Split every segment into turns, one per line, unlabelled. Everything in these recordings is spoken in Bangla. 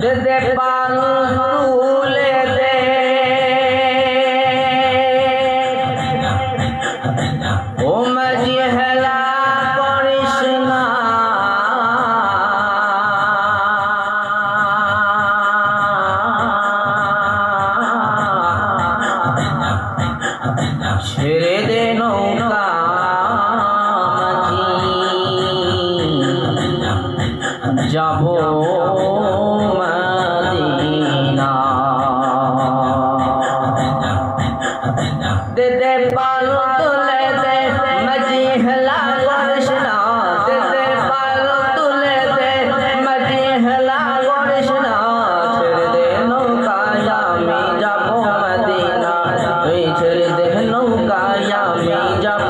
দে দে পাল তুলে দে। ও মাঝি হেলা করিস ছেড়ে দে নৌকা। ছেড়ে দেহ নৌকায় আমি যাব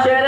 Tuesday.